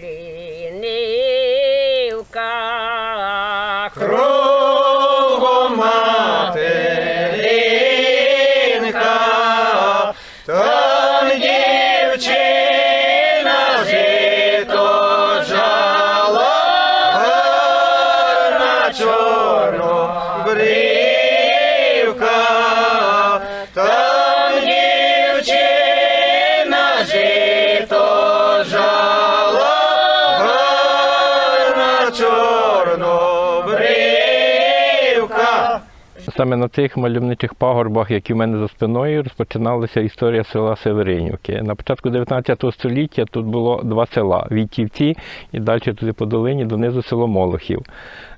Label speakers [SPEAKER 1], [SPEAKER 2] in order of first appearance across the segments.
[SPEAKER 1] Yeah. Гарна чорнобрівка.
[SPEAKER 2] Саме на цих мальовничих пагорбах, які в мене за спиною, розпочиналася історія села Северинівки. На початку 19 століття тут було два села Війтівці і далі туди по долині донизу село Молохів.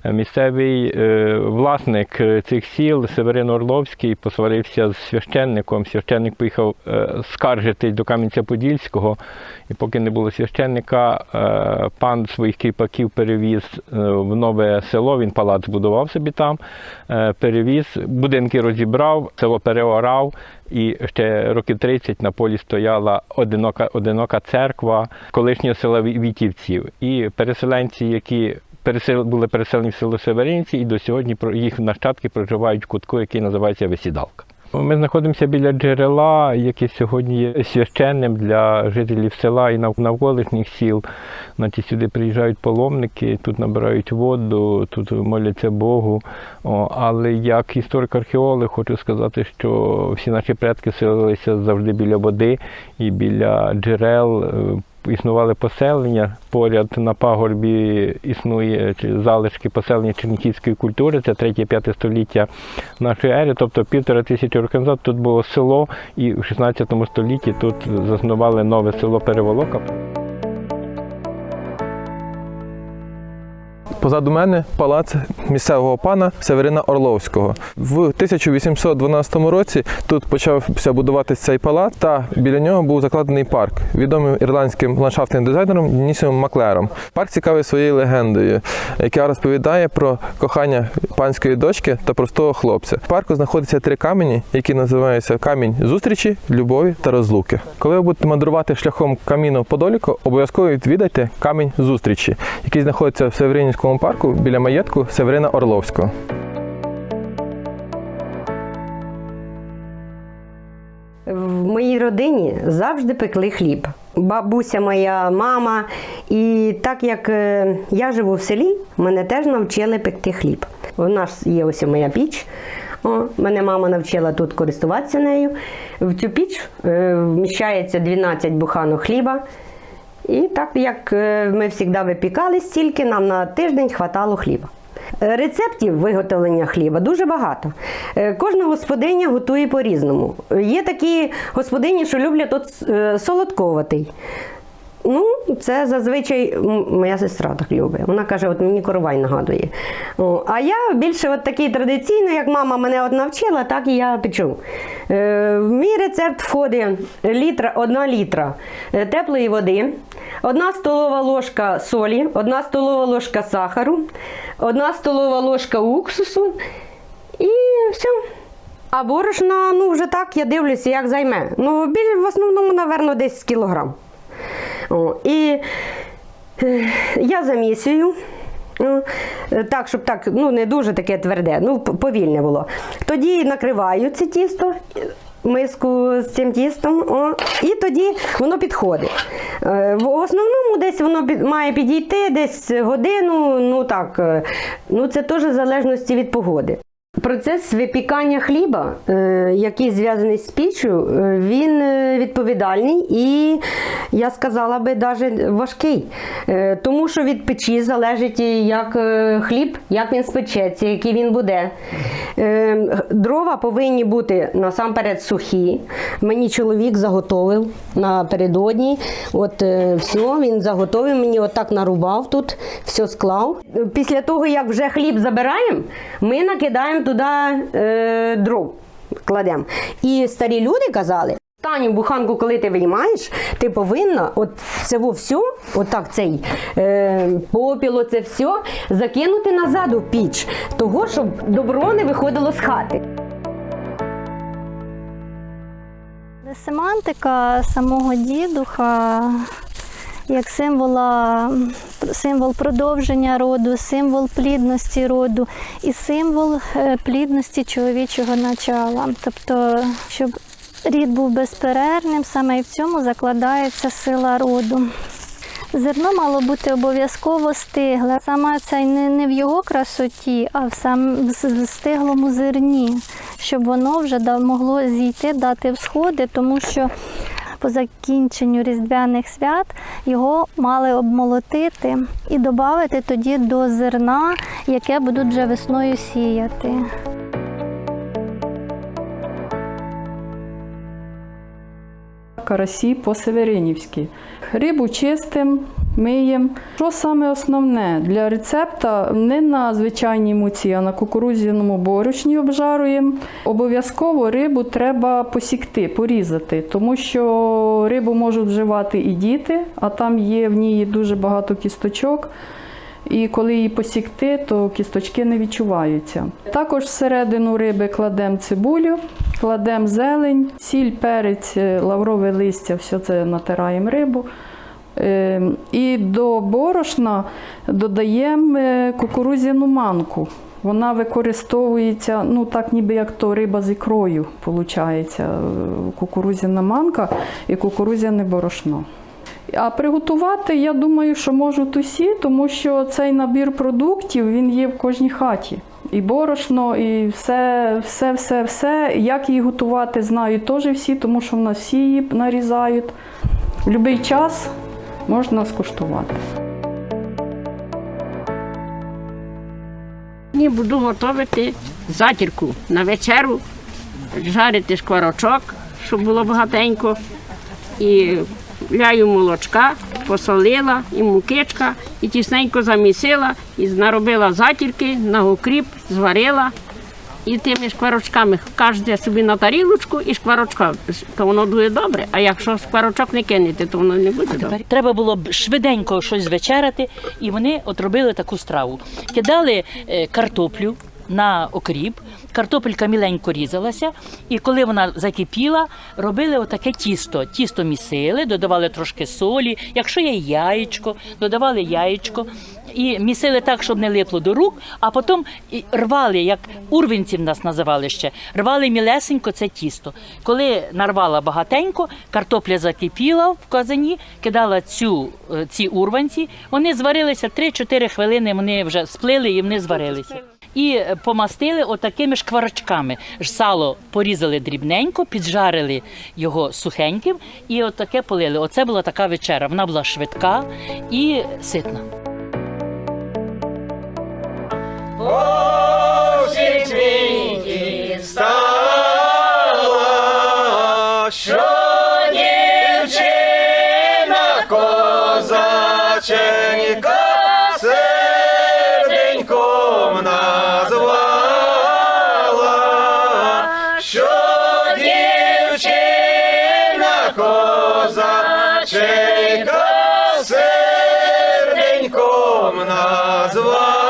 [SPEAKER 2] Місцевий е, власник е, цих сіл Северин Орловський посварився з священником. Священник поїхав е, скаржитись до Кам'янця-Подільського, і поки не було священника, пан своїх кріпаків перевіз в нове село. Він палац будував собі там, перевіз, будинки розібрав, село переорав. І ще років 30 на полі стояла одинока, одинока церква колишнього села Ві- Вітівців. І переселенці, які пересел, були переселені в село Северинці, і до сьогодні їх нащадки проживають в кутку, який називається Висідалка. Ми знаходимося біля джерела, яке сьогодні є священним для жителів села і навколишніх сіл. Значить, сюди приїжджають паломники, тут набирають воду, тут моляться Богу. О, але як історик-археолог хочу сказати, що всі наші предки селилися завжди біля води і біля джерел. Існували поселення. Поряд на пагорбі існує залишки поселення чернігівської культури, це 3-5 століття нашої ери, тобто півтора тисячі років назад тут було село, і в 16 столітті тут заснували нове село Переволока.
[SPEAKER 3] Позаду мене палац місцевого пана Северина Орловського. В 1812 році тут почався будуватися цей палац, та біля нього був закладений парк, відомим ірландським ландшафтним дизайнером Денісом Маклером. Парк цікавий своєю легендою, яка розповідає про кохання панської дочки та простого хлопця. В парку знаходяться три камені, які називаються камінь зустрічі, любові та розлуки. Коли ви будете мандрувати шляхом каміну Подоліку, обов'язково відвідайте камінь зустрічі, який знаходиться в Северинівському парку біля маєтку Северина Орловського.
[SPEAKER 4] В моїй родині завжди пекли хліб. Бабуся моя, мама. І так як е, я живу в селі, мене теж навчили пекти хліб. У нас є ось моя піч. О, мене мама навчила тут користуватися нею. В цю піч е, вміщається 12 буханок хліба. І так як е, ми завжди випікали стільки, нам на тиждень хватало хліба. Е, Рецептів виготовлення хліба дуже багато. Е, Кожна господиня готує по-різному. Є такі господині, що люблять от солодковатий. Ну, це зазвичай моя сестра так любить. Вона каже, от мені коровай нагадує. А я більше от такий традиційний, як мама мене от навчила, так і я печу. Е, в мій рецепт входить літра, одна літра е, теплої води, одна столова ложка солі, одна столова ложка сахару, одна столова ложка уксусу і все. А борошна, ну вже так, я дивлюся, як займе. Ну, більш в основному, напевно, десь кілограм. О, і е, я замісюю. Ну, Так, щоб так, ну не дуже таке тверде, ну повільне було. Тоді накриваю це тісто, миску з цим тістом, о, і тоді воно підходить. Е, В основному десь воно має підійти десь годину, ну так, е, ну це теж в залежності від погоди. Процес випікання хліба, е, який зв'язаний з піччю, е, він е, відповідальний і, я сказала би, навіть важкий. Тому що від печі залежить як хліб, як він спечеться, який він буде. Дрова повинні бути насамперед сухі. Мені чоловік заготовив напередодні. От все, він заготовив, мені отак нарубав тут, все склав. Після того, як вже хліб забираємо, ми накидаємо туди е, дров, кладемо. І старі люди казали. Останню буханку, коли ти виймаєш, ти повинна от це все, отак цей е, попіло, це все закинути назад у піч, того, щоб добро не виходило з хати.
[SPEAKER 5] Семантика самого дідуха як символа, символ продовження роду, символ плідності роду і символ е, плідності чоловічого начала. Тобто, щоб рід був безперервним, саме і в цьому закладається сила роду. Зерно мало бути обов'язково стигле. Саме це не, не в його красоті, а в сам в стиглому зерні, щоб воно вже могло зійти, дати всходи, тому що по закінченню різдвяних свят його мали обмолотити і додати тоді до зерна, яке будуть вже весною сіяти.
[SPEAKER 6] Карасі по-северинівськи. Рибу чистим, миємо. Що саме основне для рецепта не на звичайній муці, а на кукурудзяному борошні обжаруємо. Обов'язково рибу треба посікти, порізати, тому що рибу можуть вживати і діти, а там є в ній дуже багато кісточок. І коли її посікти, то кісточки не відчуваються. Також всередину риби кладемо цибулю, кладемо зелень, сіль, перець, е, лаврове листя, все це натираємо рибу. Е, І до борошна додаємо е, кукурудзяну манку. Вона використовується, ну так ніби як то риба з ікрою, виходить, кукурудзяна манка і кукурудзяне борошно. А приготувати, я думаю, що можуть усі, тому що цей набір продуктів він є в кожній хаті. І борошно, і все, все, все, все. Як її готувати, знають теж всі, тому що в нас всі її нарізають. В будь-який час можна скуштувати.
[SPEAKER 7] Сьогодні буду готувати затірку на вечеру, жарити шкварочок, щоб було багатенько. І ляю молочка, посолила і мукичка, і тісненько замісила, і наробила затірки, на окріп, зварила. І тими шкварочками кожен собі на тарілочку і шкварочка, то воно дуже добре. А якщо шкварочок не кинете, то воно не буде добре.
[SPEAKER 8] Треба було б швиденько щось звечеряти, і вони от робили таку страву. Кидали е, картоплю на окріп, картопелька міленько різалася, і коли вона закипіла, робили отаке тісто. Тісто місили, додавали трошки солі. Якщо є яєчко, додавали яєчко. І місили так, щоб не липло до рук, а потім рвали, як урвинці в нас називали ще, рвали мілесенько це тісто. Коли нарвала багатенько, картопля закипіла в казані, кидала цю, е, ці урванці, вони зварилися 3-4 хвилини, вони вже сплили і вони зварилися. І е, помастили отакими шкварочками. Сало порізали дрібненько, піджарили його сухеньким і отаке полили. Оце була така вечера. Вона була швидка і ситна.
[SPEAKER 1] Козаченька серденьком назвала.